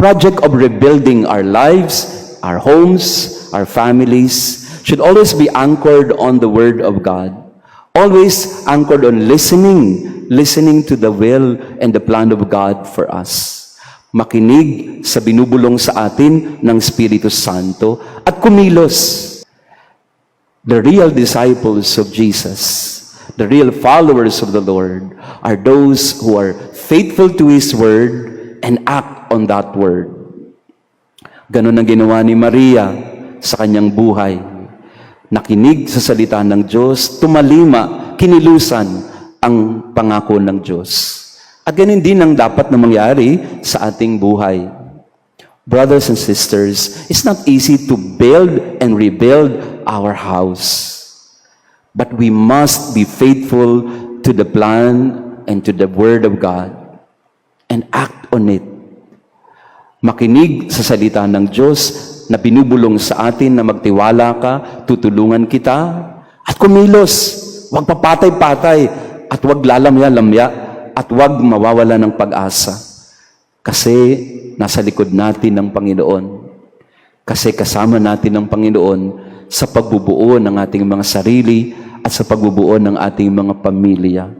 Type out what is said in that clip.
project of rebuilding our lives, our homes, our families should always be anchored on the Word of God. Always anchored on listening, listening to the will and the plan of God for us. Makinig sa binubulong sa atin ng Espiritu Santo at kumilos the real disciples of Jesus, the real followers of the Lord, are those who are faithful to His Word and act on that Word. Ganon ang ginawa ni Maria sa kanyang buhay. Nakinig sa salita ng Diyos, tumalima, kinilusan ang pangako ng Diyos. At ganun din ang dapat na mangyari sa ating buhay. Brothers and sisters, it's not easy to build and rebuild our house. But we must be faithful to the plan and to the Word of God and act on it. Makinig sa salita ng Diyos na binubulong sa atin na magtiwala ka, tutulungan kita, at kumilos. Huwag papatay-patay at huwag lalamya-lamya at huwag mawawala ng pag-asa. Kasi nasa likod natin ng Panginoon. Kasi kasama natin ng Panginoon sa pagbubuo ng ating mga sarili at sa pagbubuo ng ating mga pamilya.